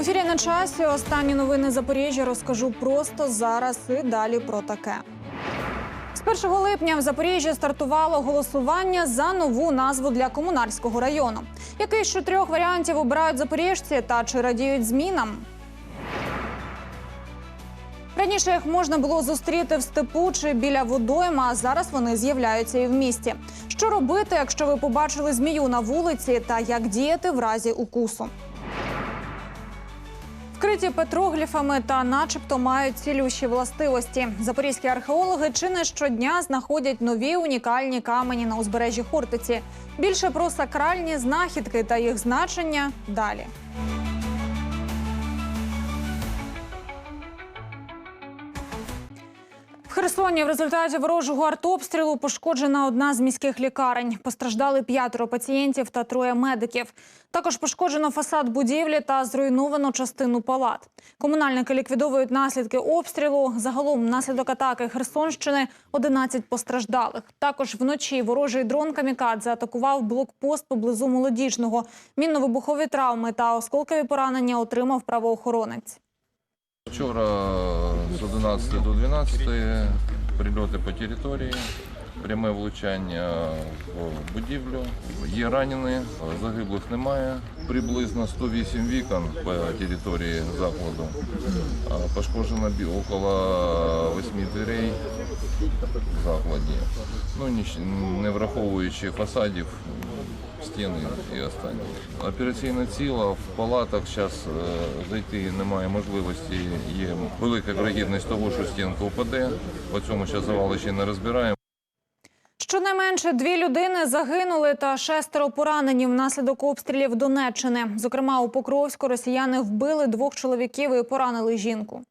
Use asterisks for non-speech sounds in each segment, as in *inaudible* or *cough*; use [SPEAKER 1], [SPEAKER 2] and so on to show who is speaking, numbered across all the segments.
[SPEAKER 1] В ефірі на часі останні новини Запоріжжя розкажу просто зараз і далі про таке. З 1 липня в Запоріжжі стартувало голосування за нову назву для комунальського району. Який з чотирьох варіантів обирають запоріжці та чи радіють змінам? Раніше їх можна було зустріти в степу чи біля водойма, а зараз вони з'являються і в місті. Що робити, якщо ви побачили змію на вулиці, та як діяти в разі укусу? Вкриті петрогліфами та, начебто, мають цілющі властивості. Запорізькі археологи чи не щодня знаходять нові унікальні камені на узбережжі Хортиці. Більше про сакральні знахідки та їх значення далі. Херсоні в результаті ворожого артобстрілу пошкоджена одна з міських лікарень. Постраждали п'ятеро пацієнтів та троє медиків. Також пошкоджено фасад будівлі та зруйновано частину палат. Комунальники ліквідовують наслідки обстрілу. Загалом внаслідок атаки Херсонщини 11 постраждалих. Також вночі ворожий дрон Камікадзе атакував блокпост поблизу молодіжного. Мінно-вибухові травми та осколкові поранення отримав правоохоронець.
[SPEAKER 2] Вчора з 11 до 12 прильоти по території, пряме влучання в будівлю. Є ранені, загиблих немає. Приблизно 108 вікон по території закладу. Пошкоджено около 8 дверей в закладі. Ну, не враховуючи фасадів, стіни і останні. Операційне тіло в палатах зараз зайти немає можливості. Є велика вірогідність того, що стінка впаде. По цьому зараз завали ще не розбираємо.
[SPEAKER 1] Щонайменше дві людини загинули та шестеро поранені внаслідок обстрілів Донеччини. Зокрема, у Покровську росіяни вбили двох чоловіків і поранили жінку.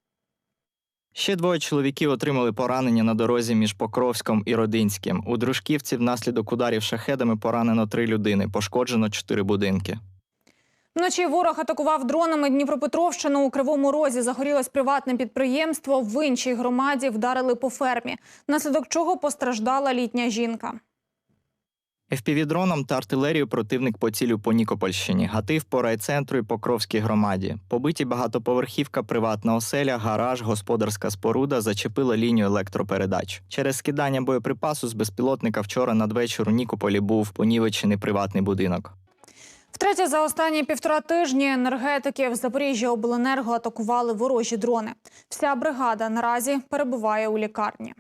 [SPEAKER 3] Ще двоє чоловіків отримали поранення на дорозі між Покровськом і Родинським. У Дружківці внаслідок ударів шахедами поранено три людини, пошкоджено чотири будинки.
[SPEAKER 1] Вночі ворог атакував дронами Дніпропетровщину. У Кривому Розі загорілось приватне підприємство. В іншій громаді вдарили по фермі, наслідок чого постраждала літня жінка.
[SPEAKER 3] ФПВ-дроном та артилерією противник поцілив по Нікопольщині, гатив по райцентру і Покровській громаді. Побиті багатоповерхівка, приватна оселя, гараж, господарська споруда зачепила лінію електропередач. Через скидання боєприпасу з безпілотника вчора надвечір у Нікополі був понівечений приватний будинок.
[SPEAKER 1] Втретє за останні півтора тижні енергетики в Запоріжжя обленерго атакували ворожі дрони. Вся бригада наразі перебуває у лікарні.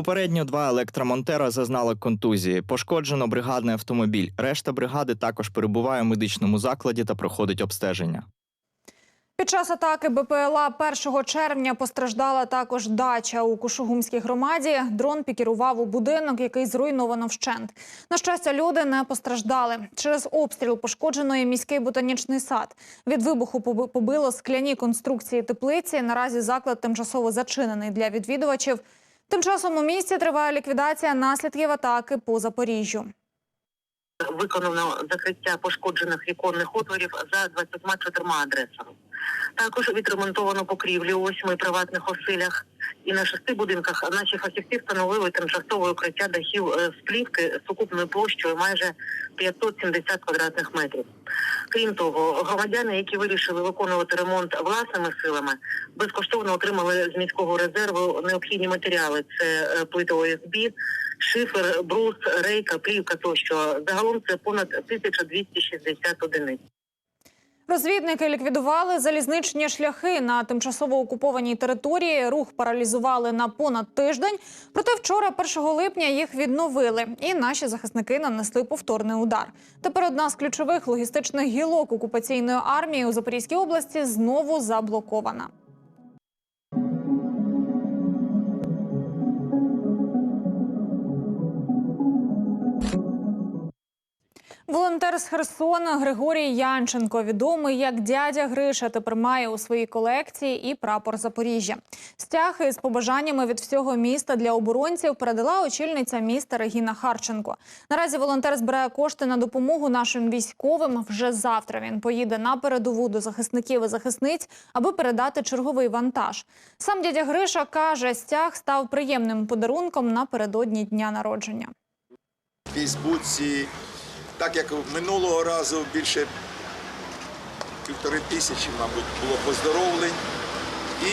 [SPEAKER 3] Попередньо два електромонтера зазнали контузії. Пошкоджено бригадний автомобіль. Решта бригади також перебуває у медичному закладі та проходить обстеження.
[SPEAKER 1] Під час атаки БПЛА 1 червня постраждала також дача у Кушугумській громаді. Дрон пікірував у будинок, який зруйновано вщент. На щастя, люди не постраждали. Через обстріл пошкоджено і міський ботанічний сад. Від вибуху поби- побило скляні конструкції теплиці. Наразі заклад тимчасово зачинений для відвідувачів. Тим часом у місті триває ліквідація наслідків атаки по Запоріжжю.
[SPEAKER 4] виконано закриття пошкоджених віконних отворів за 24 адресами. Також відремонтовано покрівлі у восьми приватних оселях і на шести будинках наші фахівці встановили тимчасове укриття дахів е, з плівки з сукупною площею майже 570 квадратних метрів. Крім того, громадяни, які вирішили виконувати ремонт власними силами, безкоштовно отримали з міського резерву необхідні матеріали: це е, плити ОСБ, шифер, брус, рейка, плівка тощо. Загалом це понад 1260 одиниць.
[SPEAKER 1] Розвідники ліквідували залізничні шляхи на тимчасово окупованій території. Рух паралізували на понад тиждень. Проте вчора, 1 липня, їх відновили, і наші захисники нанесли повторний удар. Тепер одна з ключових логістичних гілок окупаційної армії у Запорізькій області знову заблокована. Волонтер з Херсона Григорій Янченко, відомий як дядя Гриша, тепер має у своїй колекції і прапор Запоріжжя. Стяг із побажаннями від всього міста для оборонців передала очільниця міста Регіна Харченко. Наразі волонтер збирає кошти на допомогу нашим військовим. Вже завтра він поїде на передову до захисників і захисниць, аби передати черговий вантаж. Сам дядя Гриша каже, стяг став приємним подарунком напередодні дня народження.
[SPEAKER 5] Фейсбуці, так як минулого разу більше півтори тисячі, мабуть, було поздоровлень. І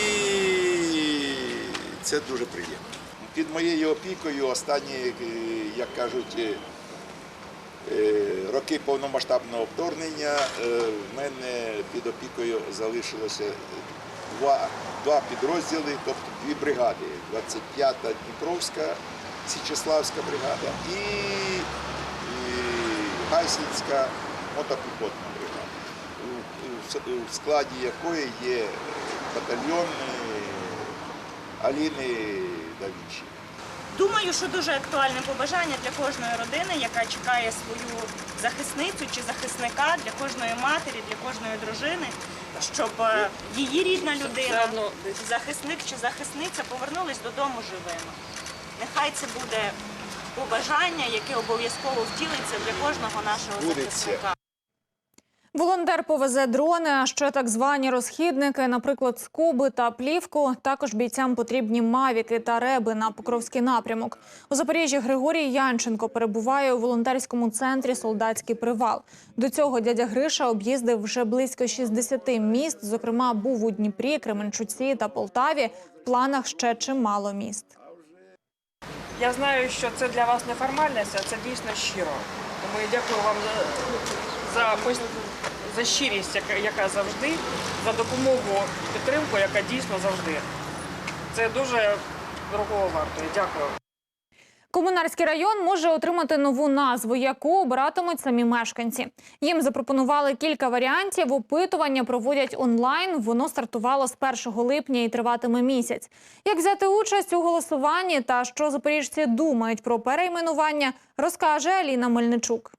[SPEAKER 5] це дуже приємно. Під моєю опікою останні, е, як кажуть, е, е, роки повномасштабного вторгнення в мене під опікою залишилося два, два підрозділи, тобто дві бригади. 25-та Дніпровська, Січеславська бригада і Гайсінська мотопіхотна бригада, в складі якої є батальйон Аліни Давічі.
[SPEAKER 6] Думаю, що дуже актуальне побажання для кожної родини, яка чекає свою захисницю чи захисника, для кожної матері, для кожної дружини, щоб е, її рідна людина, захисник чи захисниця повернулись додому живими. Нехай це буде побажання, яке обов'язково втілиться для кожного нашого захисника.
[SPEAKER 1] Волонтер повезе дрони, а ще так звані розхідники, наприклад, скуби та плівку. Також бійцям потрібні мавіки та реби на Покровський напрямок. У Запоріжжі Григорій Янченко перебуває у волонтерському центрі Солдатський привал. До цього дядя Гриша об'їздив вже близько 60 міст. Зокрема, був у Дніпрі, Кременчуці та Полтаві. В планах ще чимало міст.
[SPEAKER 7] Я знаю, що це для вас не формальність, а це дійсно щиро. Тому я дякую вам за, за, за щирість, яка, яка завжди, за допомогу, підтримку, яка дійсно завжди. Це дуже дорогого вартує. Дякую.
[SPEAKER 1] Комунарський район може отримати нову назву, яку обиратимуть самі мешканці. Їм запропонували кілька варіантів. Опитування проводять онлайн. Воно стартувало з 1 липня і триватиме місяць. Як взяти участь у голосуванні та що запоріжці думають про перейменування, розкаже Аліна Мельничук.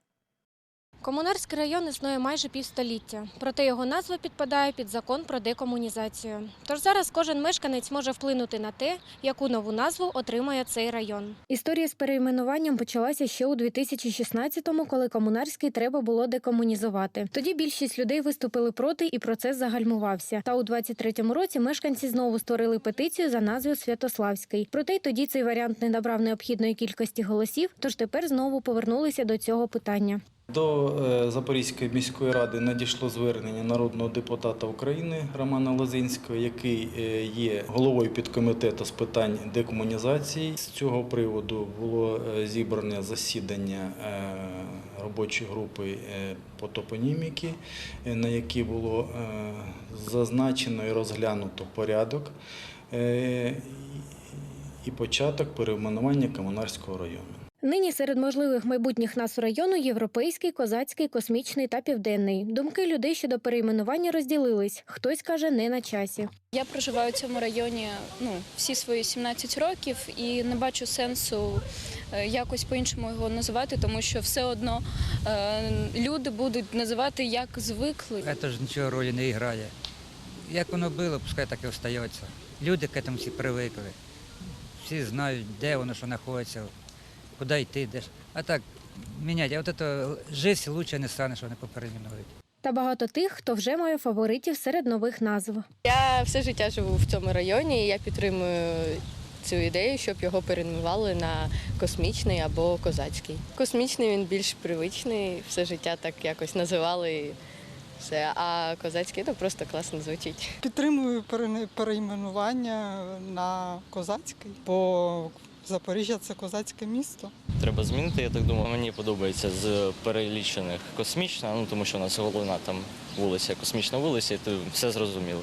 [SPEAKER 8] Комунарський район існує майже півстоліття, проте його назва підпадає під закон про декомунізацію. Тож зараз кожен мешканець може вплинути на те, яку нову назву отримає цей район. Історія з перейменуванням почалася ще у 2016-му, коли комунарський треба було декомунізувати. Тоді більшість людей виступили проти, і процес загальмувався. Та у 23-му році мешканці знову створили петицію за назвою Святославський. Проте й тоді цей варіант не набрав необхідної кількості голосів, тож тепер знову повернулися до цього питання.
[SPEAKER 9] До е, Запорізької міської ради надійшло звернення народного депутата України Романа Лозинського, який е, є головою підкомітету з питань декомунізації. З цього приводу було е, зібране засідання робочої групи по топоніміки, на якій було зазначено і розглянуто порядок і початок перейменування Комунарського району.
[SPEAKER 8] Нині серед можливих майбутніх назв району європейський, козацький, космічний та південний. Думки людей щодо перейменування розділились. Хтось каже, не на часі.
[SPEAKER 10] Я проживаю в цьому районі ну, всі свої 17 років і не бачу сенсу е, якось по-іншому його називати, тому що все одно е, люди будуть називати як звикли.
[SPEAKER 11] Это ж нічого ролі не грає. Як воно було, пускай так і остається. Люди к этому всі привикли. Всі знають, де воно що знаходиться, куди йти, де ж. А так, міняти, а от це життя лучше не стане, що вони поперейменують.
[SPEAKER 8] Та багато тих, хто вже має фаворитів серед нових назв.
[SPEAKER 10] Я все життя живу в цьому районі, і я підтримую цю ідею, щоб його перейменували на космічний або козацький. Космічний він більш привичний, все життя так якось називали. Все, а козацький ну просто класно звучить.
[SPEAKER 12] Підтримую пере- перейменування на козацький, бо Запоріжжя це козацьке місто.
[SPEAKER 13] Треба змінити, я так думаю. Мені подобається з перелічених космічна, ну тому що у нас головна там вулиця, космічна вулиця, і то все зрозуміло.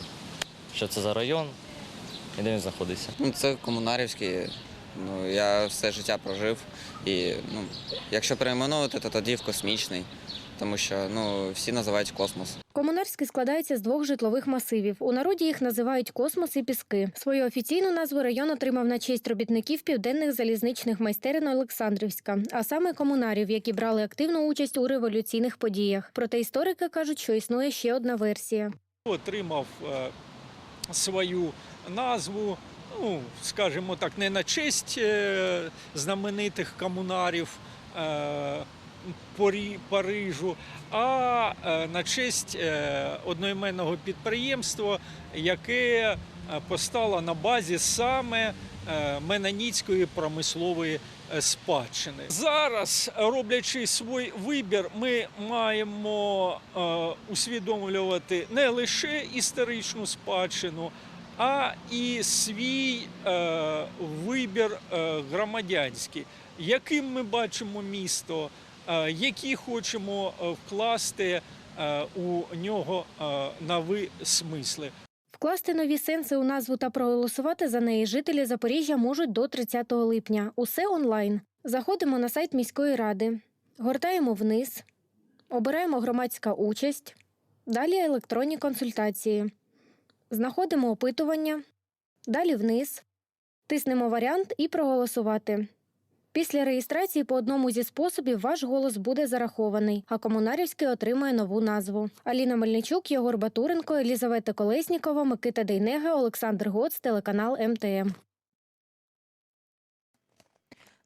[SPEAKER 13] Що це за район і де він знаходиться.
[SPEAKER 14] Ну, це комунарівський. Ну, я все життя прожив. І ну, якщо перейменовувати, то тоді в космічний, тому що ну, всі називають космос.
[SPEAKER 8] Комунарський складається з двох житлових масивів. У народі їх називають космос і піски. Свою офіційну назву район отримав на честь робітників південних залізничних майстерин Олександрівська, а саме комунарів, які брали активну участь у революційних подіях. Проте історики кажуть, що існує ще одна версія.
[SPEAKER 7] Отримав е, свою назву, ну, скажімо так, не на честь е, знаменитих комунарів е, Парижу, а е, на честь е, одноіменного підприємства, яке е, постало на базі саме
[SPEAKER 15] Менаніцької промислової спадщини. Зараз, роблячи свій вибір, ми маємо усвідомлювати не лише історичну спадщину, а і свій вибір громадянський, яким ми бачимо місто, які хочемо е, вкласти е, у нього е, нові смисли.
[SPEAKER 8] Вкласти нові сенси у назву та проголосувати за неї жителі Запоріжжя можуть до 30 липня. Усе онлайн. Заходимо на сайт міської ради, гортаємо вниз, обираємо громадська участь, далі електронні консультації. Знаходимо опитування, далі вниз, тиснемо варіант і проголосувати. Після реєстрації по одному зі способів ваш голос буде зарахований, а комунарівський отримає нову назву. Аліна Мельничук, Єгор Батуренко, Елізавета Колеснікова, Микита Дейнега, Олександр Гоц, телеканал МТМ.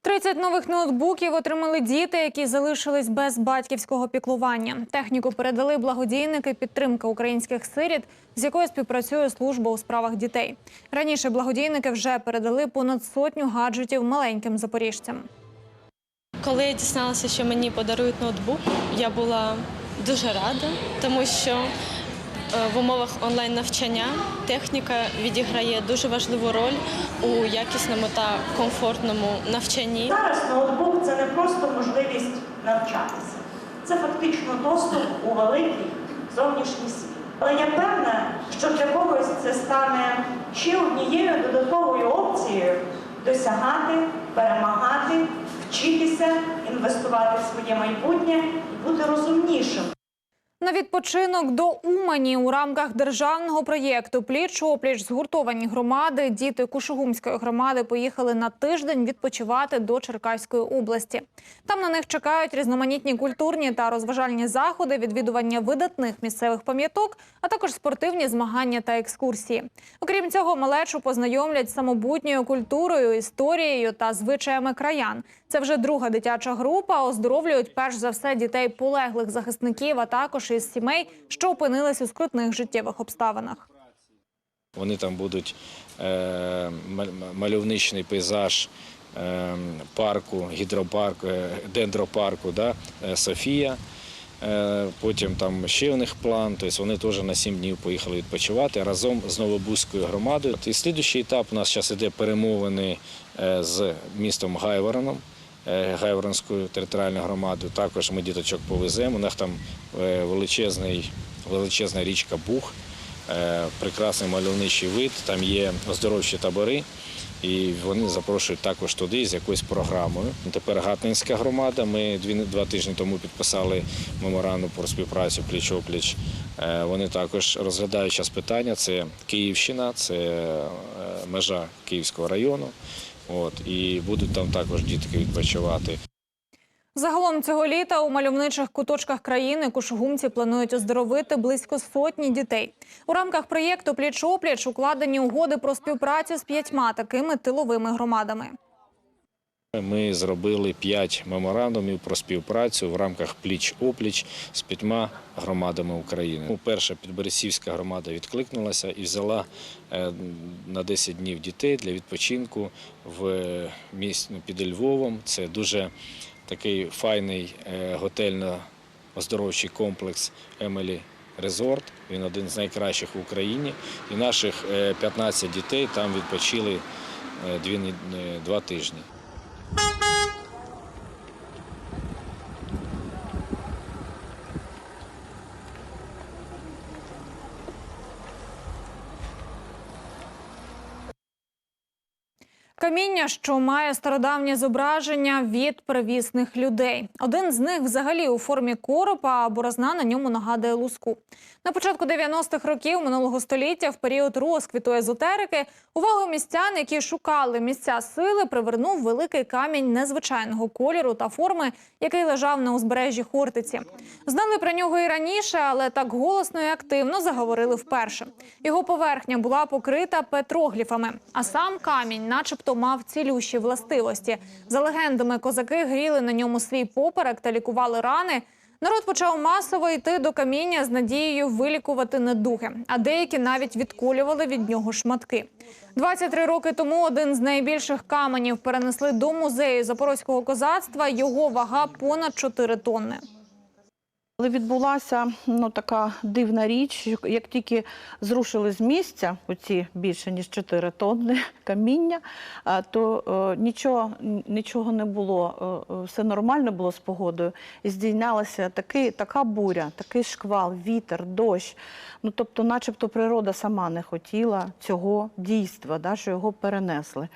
[SPEAKER 1] 30 нових ноутбуків отримали діти, які залишились без батьківського піклування. Техніку передали благодійники підтримка українських сиріт, з якою співпрацює служба у справах дітей. Раніше благодійники вже передали понад сотню гаджетів маленьким запоріжцям.
[SPEAKER 16] Коли я дізналася, що мені подарують ноутбук, я була дуже рада, тому що в умовах онлайн навчання техніка відіграє дуже важливу роль у якісному та комфортному навчанні.
[SPEAKER 6] Зараз ноутбук це не просто можливість навчатися, це фактично доступ у великий зовнішній світ. Але я певна, що для когось це стане ще однією додатковою опцією досягати, перемагати, вчитися, інвестувати в своє майбутнє і бути розумнішим.
[SPEAKER 1] На відпочинок до Умані у рамках державного проєкту Пліч опліч згуртовані громади. Діти Кушугумської громади поїхали на тиждень відпочивати до Черкаської області. Там на них чекають різноманітні культурні та розважальні заходи, відвідування видатних місцевих пам'яток, а також спортивні змагання та екскурсії. Окрім цього, малечу познайомлять з самобутньою культурою, історією та звичаями краян. Це вже друга дитяча група. Оздоровлюють перш за все дітей полеглих захисників, а також із сімей, що опинились у скрутних життєвих обставинах.
[SPEAKER 17] Вони там будуть е, мальовничний пейзаж е, парку, гідропарку, е, дендропарку да, е, Софія. Е, Потім там ще у них план, тобто вони теж на сім днів поїхали відпочивати разом з Новобузькою громадою. І слідуючий етап у нас зараз іде перемовини з містом Гайвороном. Е, Гайворонською територіальною громадою. Також ми діточок повеземо. У них там е, величезний, величезна річка Буг, е, прекрасний мальовничий вид, там є оздоровчі табори. І вони запрошують також туди з якоюсь програмою. Тепер Гатнинська громада. Ми дві два тижні тому підписали меморандум про співпрацю пліч-опліч. Е, Вони також розглядають час питання. Це Київщина, це межа Київського району. От і будуть там також дітки відпочивати.
[SPEAKER 1] Загалом цього літа у мальовничих куточках країни кушугумці планують оздоровити близько сотні дітей. У рамках проєкту Пліч опліч укладені угоди про співпрацю з п'ятьма такими тиловими громадами.
[SPEAKER 17] Ми зробили п'ять меморандумів про співпрацю в рамках пліч-опліч з п'ятьма громадами України. Перша підбересівська громада відкликнулася і взяла е, на 10 днів дітей для відпочинку в місті під Львовом. Це дуже такий файний е, готельно-оздоровчий комплекс Емелі Резорт. Він один з найкращих в Україні. І наших е, 15 дітей там відпочили е, е, два тижні. Bye. *laughs*
[SPEAKER 1] Каміння, що має стародавнє зображення від первісних людей. Один з них взагалі у формі коропа, а борозна на ньому нагадує луску. На початку 90-х років минулого століття, в період розквіту езотерики, увагу містян, які шукали місця сили, привернув великий камінь незвичайного кольору та форми, який лежав на узбережжі Хортиці. Знали про нього і раніше, але так голосно і активно заговорили вперше. Його поверхня була покрита петрогліфами, а сам камінь, начебто, мав цілющі властивості. За легендами, козаки гріли на ньому свій поперек та лікували рани. Народ почав масово йти до каміння з надією вилікувати недуги, а деякі навіть відколювали від нього шматки. 23 роки тому один з найбільших каменів перенесли до музею запорозького козацтва. Його вага понад 4 тонни.
[SPEAKER 18] Але відбулася ну, така дивна річ, як тільки зрушили з місця оці більше ніж 4 тонни *laughs* каміння, то е, нічого, нічого не було, е, е, все нормально було з погодою. І здійнялася такий, така буря, такий шквал, вітер, дощ. Ну, тобто, начебто природа сама не хотіла цього дійства, да, що його перенесли.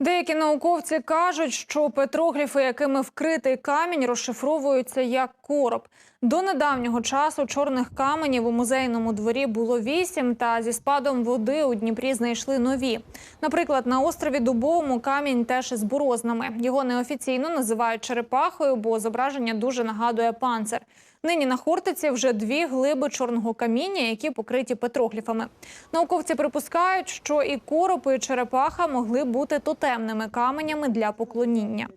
[SPEAKER 1] Деякі науковці кажуть, що петрогліфи, якими вкритий камінь, розшифровуються як короб. До недавнього часу чорних каменів у музейному дворі було вісім, та зі спадом води у Дніпрі знайшли нові. Наприклад, на острові Дубовому камінь теж із борознами. Його неофіційно називають черепахою, бо зображення дуже нагадує панцир. Нині на Хортиці вже дві глиби чорного каміння, які покриті петрогліфами. Науковці припускають, що і короб, і черепаха могли бути тотемними каменями для поклоніння.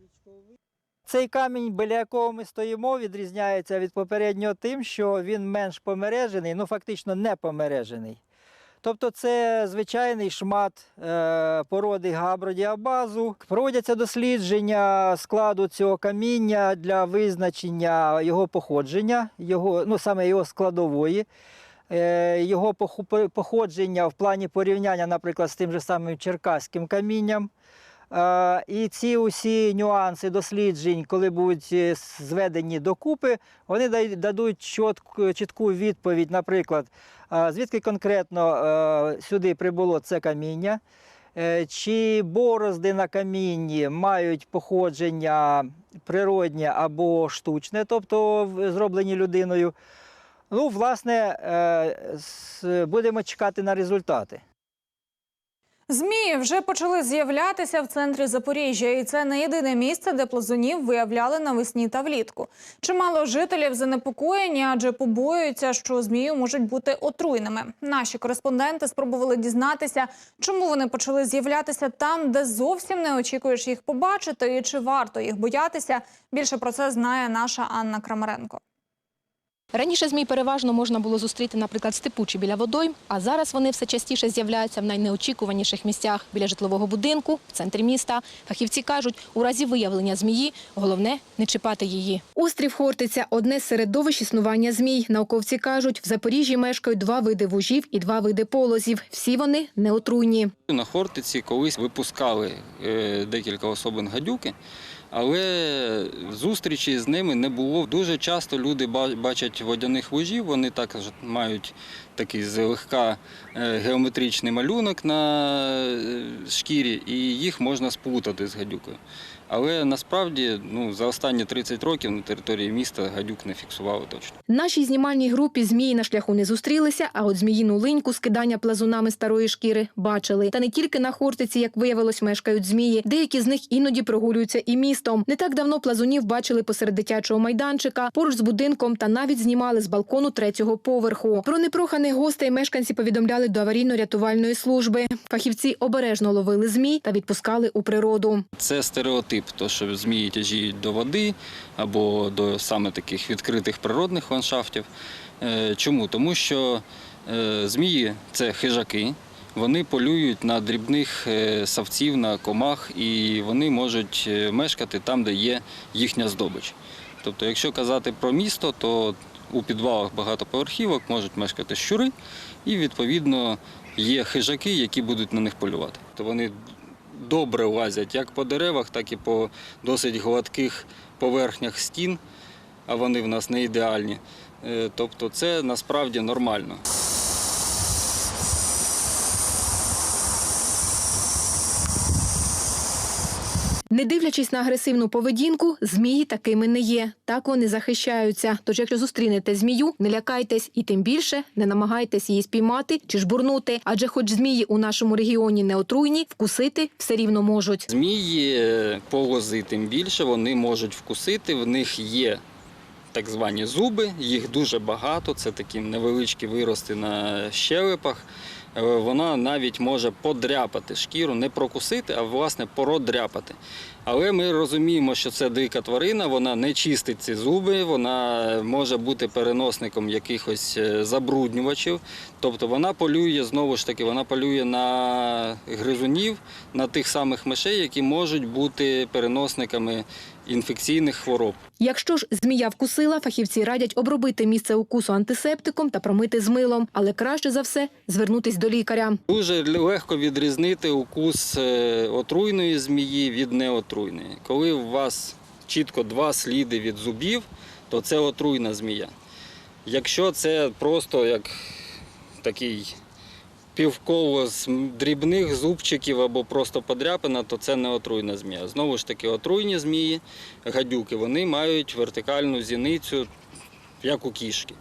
[SPEAKER 19] Цей камінь, біля якого ми стоїмо, відрізняється від попереднього тим, що він менш помережений, ну фактично не помережений. Тобто це звичайний шмат е, породи габродіабазу. Проводяться дослідження складу цього каміння для визначення його походження, його, ну саме його складової. Е, Його походження в плані порівняння, наприклад, з тим же самим черкаським камінням. Е, І ці усі нюанси досліджень, коли будуть е, зведені докупи, вони дадуть чітку, чітку відповідь, наприклад, е, звідки конкретно сюди прибуло це каміння, чи борозди на камінні мають походження природнє або штучне, тобто зроблені людиною. Ну, власне, будемо чекати на результати.
[SPEAKER 1] Змії вже почали з'являтися в центрі Запоріжжя, і це не єдине місце, де плазунів виявляли навесні та влітку. Чимало жителів занепокоєні, адже побоюються, що змії можуть бути отруйними. Наші кореспонденти спробували дізнатися, чому вони почали з'являтися там, де зовсім не очікуєш їх побачити, і чи варто їх боятися. Більше про це знає наша Анна Крамаренко.
[SPEAKER 20] Раніше змій переважно можна було зустріти, наприклад, в степу чи біля водойм, а зараз вони все частіше з'являються в найнеочікуваніших місцях біля житлового будинку, в центрі міста. Фахівці кажуть, у разі виявлення змії головне не чіпати її. Острів Хортиця одне з середовищ існування змій. Науковці кажуть, в Запоріжжі мешкають два види вужів і два види полозів. Всі вони неотруйні.
[SPEAKER 21] На Хортиці колись випускали е, декілька особин гадюки, але зустрічі з ними не було. Дуже часто люди бачать водяних вужів, вони також мають такий злегка е, геометричний малюнок на е, шкірі, і їх можна сплутати з гадюкою. Але насправді ну, за останні 30 років на території міста гадюк не фіксували точно.
[SPEAKER 20] Нашій знімальній групі змії на шляху не зустрілися, а от зміїну линьку скидання плазунами старої шкіри бачили. Та не тільки на Хортиці, як виявилось, мешкають змії. Деякі з них іноді прогулюються і містом. Не так давно плазунів бачили посеред дитячого майданчика, поруч з будинком та навіть знімали з балкону третього поверху. Про непроханих гостей мешканці повідомляли до аварійно-рятувальної служби. Фахівці обережно ловили змій та відпускали у природу.
[SPEAKER 21] Це стереотип, то що змії тяжіють до води або до саме таких відкритих природних ландшафтів. Е, Чому? Тому що е, змії це хижаки, вони полюють на дрібних е, савців, на комах, і вони можуть мешкати там, де є їхня здобич. Тобто, якщо казати про місто, то у підвалах багатоповерхівок можуть мешкати щури, і відповідно є хижаки, які будуть на них полювати. То вони добре лазять як по деревах, так і по досить гладких поверхнях стін, а вони в нас не ідеальні. Е, Тобто це насправді нормально.
[SPEAKER 20] Не дивлячись на агресивну поведінку, змії такими не є. Так вони захищаються. Тож, якщо зустрінете змію, не лякайтесь і тим більше не намагайтесь її спіймати чи жбурнути. Адже, хоч змії у нашому регіоні не отруйні, вкусити все рівно можуть.
[SPEAKER 21] Змії, е, полози тим більше, вони можуть вкусити, в них є так звані зуби, їх дуже багато, це такі невеличкі вирости на щелепах. Е, Вона навіть може подряпати шкіру, не прокусити, а власне продряпати. Але ми розуміємо, що це дика тварина, вона не чистить ці зуби, вона може бути переносником якихось е, забруднювачів. Тобто вона полює знову ж таки, вона полює на гризунів, на тих самих мишей, які можуть бути переносниками інфекційних хвороб.
[SPEAKER 20] Якщо ж змія вкусила, фахівці радять обробити місце укусу антисептиком та промити з милом, але краще за все звернутись до лікаря.
[SPEAKER 21] Дуже легко відрізнити укус е, отруйної змії від неотруйної. Коли у вас чітко два сліди від зубів, то це отруйна змія. Якщо це просто як такий півколо з дрібних зубчиків або просто подряпина, то це не отруйна змія. Знову ж таки, отруйні змії, гадюки, вони мають вертикальну зіницю, як у кішки.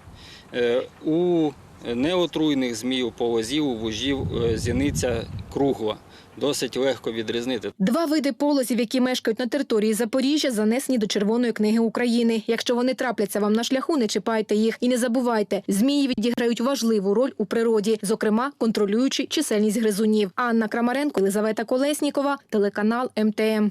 [SPEAKER 21] Е, У неотруйних змій, у полозів, вужів е, зіниця кругла. Досить легко відрізнити.
[SPEAKER 20] Два види полозів, які мешкають на території Запоріжжя, занесені до Червоної книги України. Якщо вони трапляться вам на шляху, не чіпайте їх і не забувайте, змії відіграють важливу роль у природі, зокрема контролюючи чисельність гризунів. Анна Крамаренко, Елизавета Колеснікова, телеканал МТМ.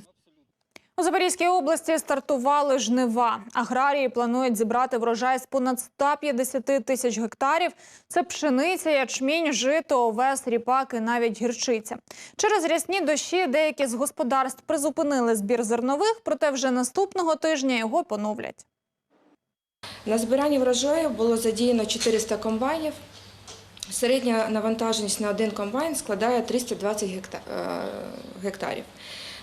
[SPEAKER 1] У Запорізькій області стартували жнива. Аграрії планують зібрати врожай з понад 150 тисяч гектарів. Це пшениця, ячмінь, жито, овес, ріпак і навіть гірчиця. Через рясні дощі деякі з господарств призупинили збір зернових, проте вже наступного тижня його поновлять.
[SPEAKER 22] На збиранні врожаю було задіяно 400 комбайнів. Середня навантаженість на один комбайн складає 320 е, гектарів.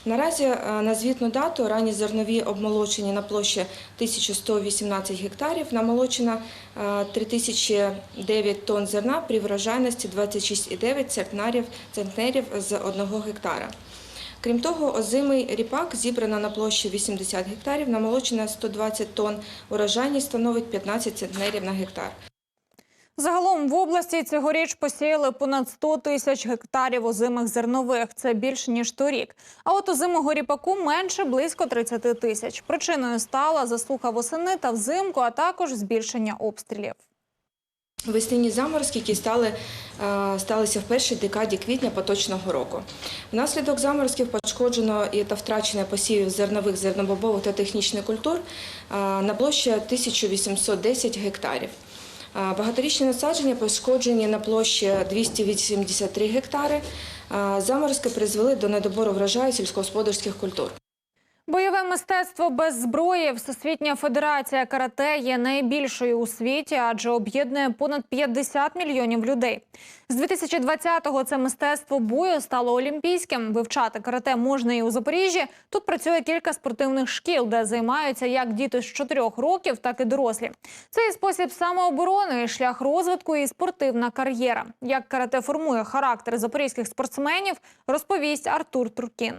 [SPEAKER 22] Наразі е, на звітну дату ранні зернові обмолочені на площі 1118 гектарів, намолочено е, 3009 тонн зерна при врожайності 26,9 центнерів, центнерів з 1 гектара. Крім того, озимий ріпак зібрано на площі 80 гектарів, намолочено 120 тонн, урожайність становить 15 центнерів на гектар.
[SPEAKER 1] Загалом в області цьогоріч посіяли понад 100 тисяч гектарів озимих зернових. Це більше ніж торік. А от озимого ріпаку менше близько 30 тисяч. Причиною стала засуха восени та взимку, а також збільшення обстрілів.
[SPEAKER 22] Весняні заморозки, які стали, е, сталися в першій декаді квітня поточного року. Внаслідок заморозків пошкоджено та втрачено посівів зернових, зернобобових та технічних культур е, на площі 1810 гектарів. Багаторічні насадження пошкоджені на площі 283 гектари. Заморозки призвели до недобору врожаю сільськогосподарських культур.
[SPEAKER 1] Бойове мистецтво без зброї Всесвітня федерація карате є найбільшою у світі, адже об'єднує понад 50 мільйонів людей. З 2020-го це мистецтво бою стало олімпійським. Вивчати карате можна і у Запоріжжі. Тут працює кілька спортивних шкіл, де займаються як діти з 4 років, так і дорослі. Це і спосіб самооборони, шлях розвитку і спортивна кар'єра. Як карате формує характер запорізьких спортсменів, розповість Артур Туркін.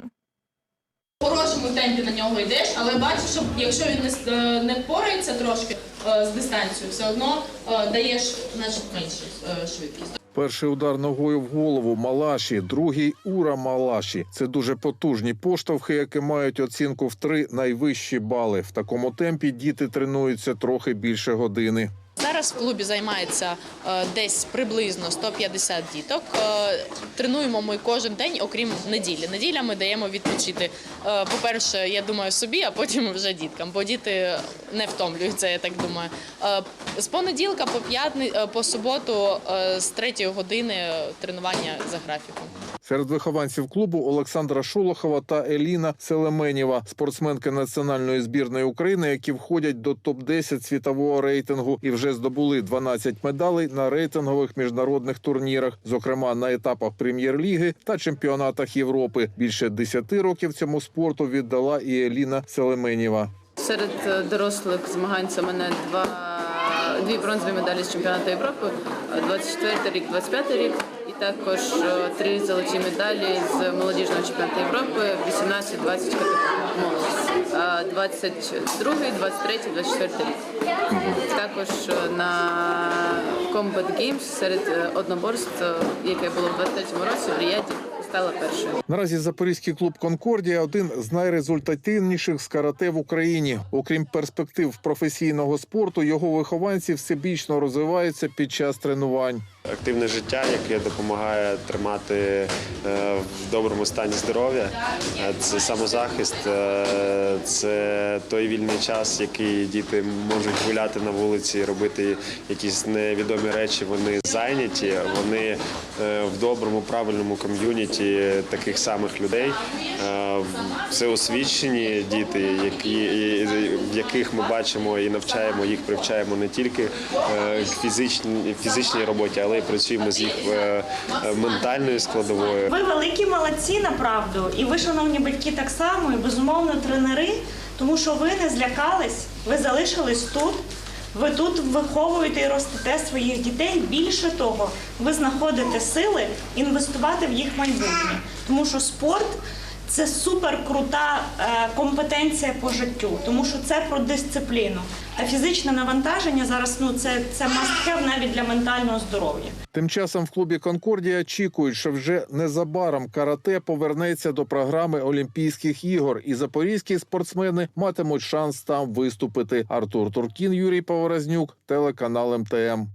[SPEAKER 23] Хорошому темпі на нього йдеш, але бачиш, що якщо він не, е, не впорається трошки е, з дистанцією, все одно е, даєш значить, меншу швидкість.
[SPEAKER 24] Перший удар ногою в голову Малаші, другий Ура Малаші. Це дуже потужні поштовхи, які мають оцінку в три найвищі бали. В такому темпі діти тренуються трохи більше години.
[SPEAKER 23] Зараз в клубі займається е, десь приблизно 150 діток. Е, тренуємо ми кожен день, окрім неділі. Неділя ми даємо відпочити. Е, по-перше, я думаю, собі, а потім вже діткам, бо діти не втомлюються, я так думаю. З понеділка по п'ятни, по суботу з третьої години тренування за графіком.
[SPEAKER 24] Серед вихованців клубу Олександра Шолохова та Еліна Селеменєва, спортсменки національної збірної України, які входять до топ-10 світового рейтингу і вже здобули 12 медалей на рейтингових міжнародних турнірах, зокрема на етапах прем'єр-ліги та чемпіонатах Європи. Більше 10 років цьому спорту віддала і Еліна Селеменєва.
[SPEAKER 25] Серед е, дорослих змагань це мене два дві бронзові медалі з чемпіонату Європи, 24 рік, 25 рік, також е, три золоті медалі з молодіжного чемпіонату Європи, 18-20 молодість, А 22, 23, 24 рік. Також е, на Combat Games серед е, одноборств, яке було в 23 році в Ріяді, стала першою.
[SPEAKER 24] Наразі запорізький клуб Конкордія один з найрезультативніших з карате в Україні. Окрім перспектив професійного спорту, його вихованці всебічно розвиваються під час тренувань.
[SPEAKER 26] Активне життя, яке допомагає тримати е, в доброму стані здоров'я. Е, Це самозахист, е, це той вільний час, який діти можуть гуляти на вулиці, робити якісь невідомі речі. Вони зайняті, вони в доброму, правильному ком'юніті таких самих людей. Це освічені діти, які, яких ми бачимо і навчаємо їх, привчаємо не тільки фізичній, фізичній роботі, але й працюємо з їх е, е, ментальною складовою.
[SPEAKER 6] Ви великі молодці, направду, і ви, шановні батьки, так само, і безумовно тренери, тому що ви не злякались, ви залишились тут. Ви тут виховуєте і ростете своїх дітей. Більше того, ви знаходите сили інвестувати в їх майбутнє, тому що спорт це супер крута компетенція по життю, тому що це про дисципліну. А фізичне навантаження зараз ну це, це must навіть для ментального здоров'я.
[SPEAKER 24] Тим часом в клубі Конкордія очікують, що вже незабаром карате повернеться до програми Олімпійських ігор, і запорізькі спортсмени матимуть шанс там виступити. Артур Туркін, Юрій Поворознюк, телеканал МТМ.